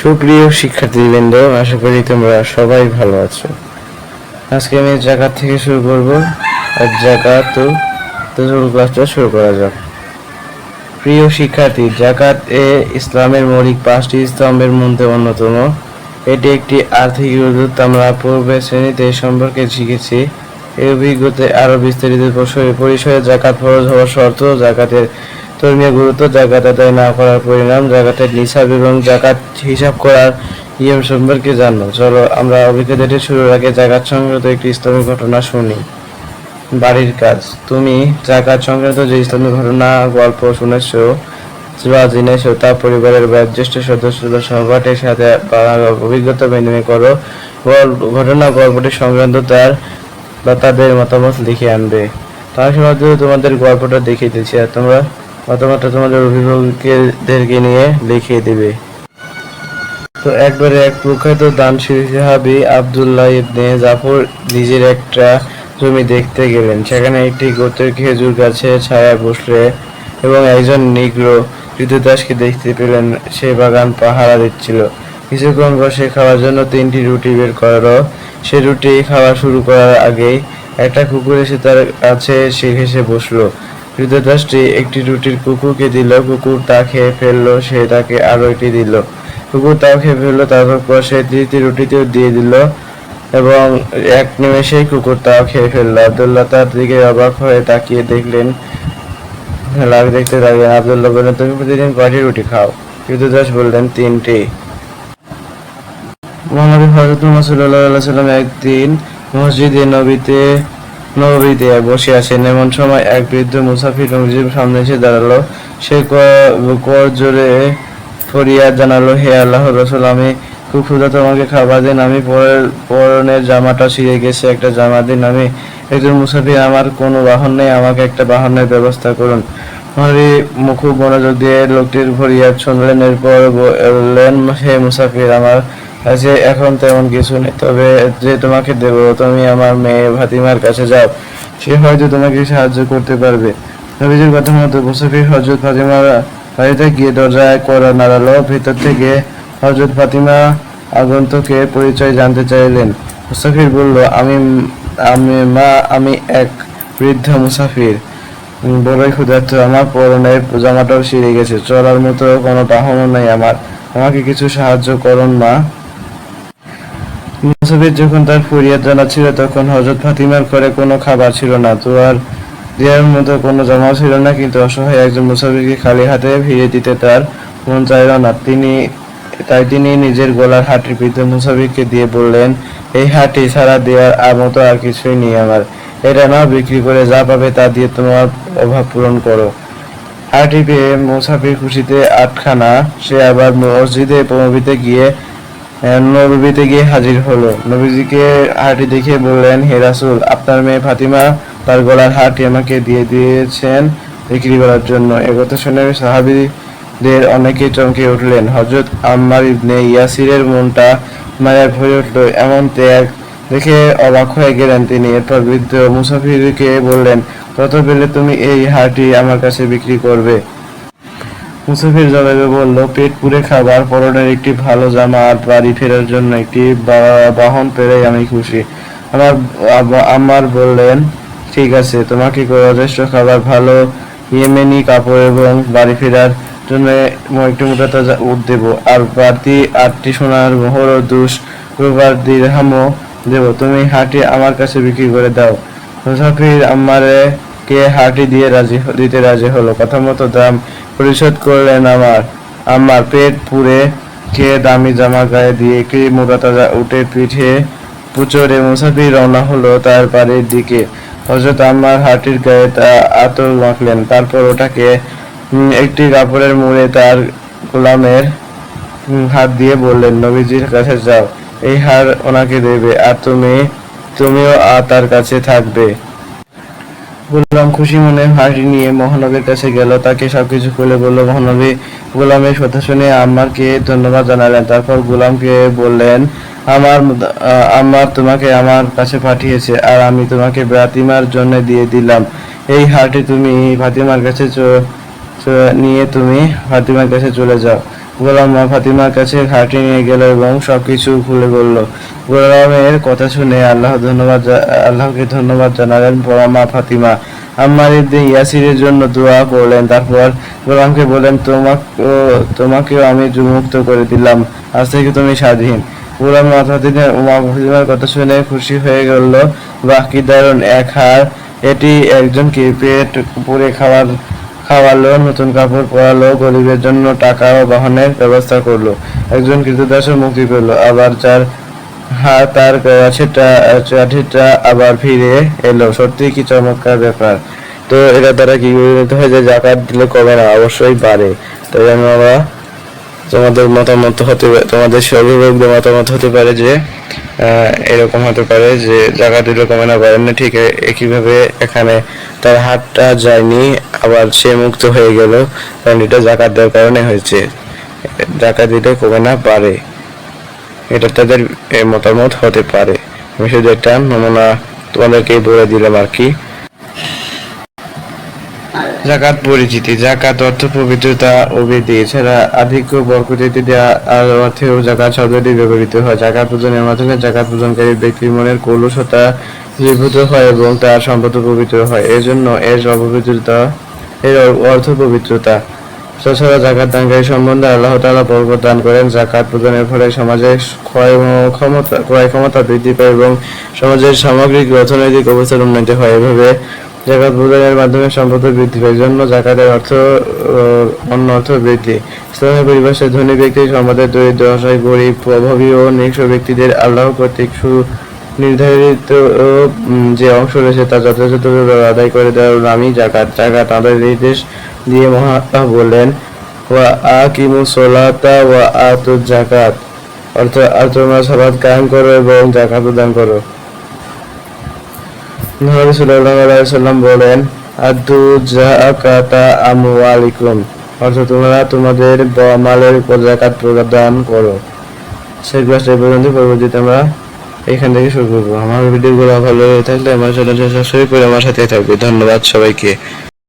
সুপ্রিয় শিক্ষার্থীবৃন্দ, আশা করি তোমরা সবাই ভালো আছো। আজকে আমি জাকাত থেকে শুরু করব। আর জাকাত তো ক্লাসটা শুরু করা যাক। প্রিয় শিক্ষার্থী, জাকাত এ ইসলামের মৌলিক পাঁচটি স্তম্ভের মধ্যে অন্যতম। এটি একটি আর্থিক ইবাদত আমরা পূর্বে শ্রেণীতে সম্পর্কে শিখেছি। এই অভিজ্ঞতায় আরও বিস্তারিত পরিসরে জাকাত ফরজ হওয়ার শর্ত জাকাতের ধর্মীয় গুরুত্ব জাকাত আদায় না করার পরিণাম, জাকাতের নিসাব এবং জাকাত হিসাব করার নিয়ম সম্পর্কে জানো চলো, আমরা অভিজ্ঞতাটি শুরুর আগে জাকাত সংক্রান্ত একটি ইসলামিক ঘটনা শুনি। বাড়ির কাজ। তুমি জাকাত সংক্রান্ত যে ইসলামিক ঘটনা, গল্প শুনেছো বা জেনেছো তা পরিবারের বয়োজ্যেষ্ঠ সদস্যদের সহপাঠীর সাথে অভিজ্ঞতা বিনিময় করো। ঘটনা, গল্পটি সংক্রান্ত তার বা তাদের মতামত লিখে আনবে। তার সাহায্যে তোমাদের গল্পটা দেখিয়ে দিচ্ছি। আর তোমরা মতামতটা তোমাদের অভিভাবকদেরকে নিয়ে লিখিয়ে দিবে। তো একবারে এক প্রখ্যাত দানশীল সাহাবি আব্দুল্লাহ ইবনে জাফর নিজের একটা জমি দেখতে গেলেন। সেখানে একটি গোত্রের খেজুর গাছে ছায়ায় বসলে এবং একজন নিগ্রো ঋতুদাসকে দেখতে পেলেন, সে বাগান পাহারা দিচ্ছিল। কিছুক্ষণ বসে খাওয়ার জন্য তিনটি রুটি বের করো সে রুটি খাওয়া শুরু করার আগেই একটা কুকুর এসে তার কাছে সে ঘেসে বসল। ঋতুদাসটি একটি রুটির কুকুরকে দিল। কুকুর তা খেয়ে ফেলল, সে তাকে আরও একটি দিল। কুকুর তাও খেয়ে ফেলল, তারপর সে তৃতীয় রুটিতেও দিয়ে দিল এবং এক নিমেষেই কুকুর তাও খেয়ে ফেলল। আবদুল্লাহ তার দিকে অবাক হয়ে তাকিয়ে দেখলেন লাভ দেখতে লাগলেন আবদুল্লাহ বললেন, তুমি প্রতিদিন কয়টি রুটি খাও? ঋতুদাস বললেন, তিনটি। মহানবী হজরত মুহাম্মদ সাল্লাম একদিন মসজিদে নবীতে নবীতে বসে আছেন। এমন সময় এক বৃদ্ধ মুসাফির নবীজির সামনে এসে দাঁড়াল। সে কর জোরে ফরিয়াদ জানালো, হে আল্লাহ রসুল, আমি খুব ক্ষুধার্ত আমাকে খাবার দিন। আমি পরনের জামাটা ছিঁড়ে গেছে, একটা জামা দিন। আমি একজন মুসাফির, আমার কোনো বাহন নেই, আমাকে একটা বাহনের ব্যবস্থা করুন। হরি মুখ মনোযোগ দিয়ে লোকটির ফরিয়াদ শুনলেন। এরপর বললেন, হে মুসাফির, আমার কাছে এখন তেমন কিছু নেই, তবে যে তোমাকে দেব, তুমি আমার মেয়ে ভাতিমার কাছে যাও, সে হয়তো তোমাকে সাহায্য করতে পারবে। নবীজির কথা মতো মুসাফির হজরত ফাতিমার বাড়িতে গিয়ে দরজায় করা নাড়ালো, ভেতর থেকে হজরত ফাতিমা আগন্তুকের পরিচয় জানতে চাইলেন। মুসাফির বলল, আমি আমি, মা, আমি এক বৃদ্ধ মুসাফির। বড়ই ক্ষুধার্ত, আমার পরনের জামাটাও ছিঁড়ে গেছে চলার মতো কোনো বাহনও নেই আমার। আমাকে কিছু সাহায্য করুন, মা। মুসাফির যখন তার ফরিয়াদ জানাচ্ছিল, তখন হজরত ফাতিমার ঘরে কোনো খাবার ছিল না। তো আর দেওয়ার মতো কোনো জামাও ছিল না, কিন্তু অসহায় একজন মুসাফিরকে খালি হাতে ফিরিয়ে দিতে তার মন চাইল না। তিনি, তাই তিনি নিজের গলার হাঁটি বৃদ্ধ মুসাফিরকে দিয়ে বললেন, এই হাঁটি ছাড়া দেওয়ার আর মতো আর কিছুই নেই আমার। এটা না বিক্রি করে যা পাবে তা দিয়ে তোমার অভাব পূরণ করো। হাঁটি পেয়ে মুসাফির খুশিতে আটখানা, সে আবার মসজিদে নবীতে গিয়ে নবীতে গিয়ে হাজির হলো। নবীজিকে হাঁটি দেখে বললেন, হে রাসুল, আপনার মেয়ে ফাতিমা তার গলার হাঁটি আমাকে দিয়ে দিয়েছেন বিক্রি করার জন্য। একথা শুনে সাহাবিদের অনেকে চমকে উঠলেন। হজরত আম্মার ইবনে ইয়াসিরের মনটা মায়ায় ভরে উঠল, এমন ত্যাগ দেখে অবাক হয়ে গেলেন তিনি। এরপর বৃদ্ধ মুসাফিরকে বললেন, কত পেলে তুমি এই হাঁটি আমার কাছে বিক্রি করবে? মুসাফির জবাবে বলল, পেট পুরে খাবার, পরনের একটি ভালো জামা আর বাড়ি ফেরার জন্য একটি বাহন পেলেই আমি খুশি। আমার আমার বললেন, ঠিক আছে, তোমাকে যথেষ্ট খাবার, ভালো ইয়েমেনি কাপড় এবং বাড়ি ফেরার জন্য একটি মোটা তাজা উট দেব। আর বাড়তি আটটি সোনার মোহর ও দুষ রুবার দিরহামও দেব। তুমি হাঁটি আমার কাছে বিক্রি করে দাও। মুসাফির আমারে কে হাঁটি দিয়ে রাজি দিতে রাজি হলো? কথা মতো দাম পরিশোধ করলেন আমার। আমার পেট পুড়ে খেয়ে দামি জামা গায়ে দিয়ে একটি মোটা তাজা উঠে পিঠে পুচরে মুসাফির রওনা হলো তার বাড়ির দিকে। হজরত আমার হাটির গায়ে তা আতর মাখলেন। তারপর ওটাকে একটি কাপড়ের মুড়ে তার গোলামের হাত দিয়ে বললেন, নবীজির কাছে যাও। এই হার ওনাকে দেবে। আর তুমি, তুমিও আর তার কাছে থাকবে। গোলাম খুশি মনে হাঁটি নিয়ে মহানবীর কাছে গেল। তাকে সবকিছু খুলে বলল, মহানবী, গোলামের কথা শুনে আম্মারকে ধন্যবাদ জানালেন। তারপর গোলামকে বললেন, আমার আমার তোমাকে আমার কাছে পাঠিয়েছে আর আমি তোমাকে ফাতিমার জন্য দিয়ে দিলাম। এই হারটি তুমি ফাতিমার কাছে নিয়ে তুমি ফাতিমার কাছে চলে যাও। গোলাম ফাতিমার কাছে খাটি নিয়ে গেল এবং সবকিছু খুলে বলল, গোলামের কথা শুনে আল্লাহ ধন্যবাদ আল্লাহকে ধন্যবাদ জানালেন বড় মা ফাতিমা। আম্মার ইয়াসিরের জন্য দোয়া করলেন, তারপর গোলামকে বলেন তোমাকে তোমাকেও আমি মুক্ত করে দিলাম, আজ থেকে তুমি স্বাধীন। গোলাম মা ফাতিমা মা ফাতিমার কথা শুনে খুশি হয়ে গেল বাহ কি দারুণ, এক হার এটি একজনকে পেট পুরে খাওয়ার খাওয়ালো, নতুন কাপড় পরালো, গরিবের জন্য টাকা ও বাহনের ব্যবস্থা করল। একজন কৃতদাসও মুক্তি পেল। আবার চার হ্যাঁ তার চাঠিটা আবার ফিরে এলো। সত্যি কি চমৎকার ব্যাপার। তো এটা দ্বারা কি বুঝতে হয় যে জাকাত দিলে কমে না? অবশ্যই বাড়ে তো আমরা তোমাদের মতামত হতে পারে তোমাদের সর্বভোগদের মতামত হতে পারে যে এরকম হতে পারে যে জায়গা কমে না পারেন না, ঠিক একইভাবে এখানে তার হাতটা যায়নি, আবার সে মুক্ত হয়ে গেল, কারণ এটা জাকাত দেওয়ার কারণে হয়েছে। জাকাত দিলে কমে না পারে এটা তাদের মতামত হতে পারে। আমি শুধু একটা নমুনা তোমাদেরকে বলে দিলাম আর কি। জাকাত পরিচিতি, জাকাত অর্থ পবিত্রতা ও বৃদ্ধি এছাড়া আধিক্য, বরকত ইত্যাদি আ- আর অর্থেও জাকাত শব্দটি ব্যবহৃত হয়। জাকাত পূজনের মাধ্যমে জাকাত পূজনকারী ব্যক্তির মনের কলুষতা দূরীভূত হয় এবং তার সম্পদ পবিত্র হয়। এজন্য এর অপবিত্রতা, এর অর্থ পবিত্রতা। তাছাড়া জাকাত দানকারী সম্বন্ধে আল্লাহ তাআলা বরকত দান করেন। জাকাত প্রদানের ফলে সমাজের ক্ষয় ক্ষমতা ক্রয় ক্ষমতা বৃদ্ধি পায় এবং সমাজের সামগ্রিক অর্থনৈতিক অবস্থার উন্নতি হয়। এভাবে জাকাত প্রদানের মাধ্যমে সম্পদ বৃদ্ধি পায়, জন্য জাকাতের অর্থ অন্য অর্থ বৃদ্ধি। ইসলামের পরিভাষায়, ধনী ব্যক্তি সমাজের দরিদ্র, অসহায়, গরিব, প্রভাবী ও নিঃস্ব ব্যক্তিদের আল্লাহ কর্তৃক সু নির্ধারিত যে অংশ রয়েছে তা যথাযথভাবে আদায় করে দেওয়ার নামই জাকাত। জাকাত আদায় নির্দেশ দিয়ে মহাত্মা বললেন, ওয়া আকিমু সোলাতা ওয়া আতু জাকাত। অর্থাৎ আর তোমরা সালাত কায়েম করো এবং জাকাত প্রদান করো। নবী সাল্লাল্লাহু আলাইহি সাল্লাম বলেন, আদু জাকাতা আমওয়ালিকুম অর্থাৎ তোমরা তোমাদের মালের উপর জাকাত প্রদান করো। সেই ক্লাসটা পর্যন্ত, পরবর্তীতে আমরা এখান থেকে শুরু করব। আমার ভিডিওগুলো ভালো হয়ে থাকলে আমার চ্যানেলটি সাবস্ক্রাইব করে আমার সাথে থাকবে। ধন্যবাদ সবাইকে।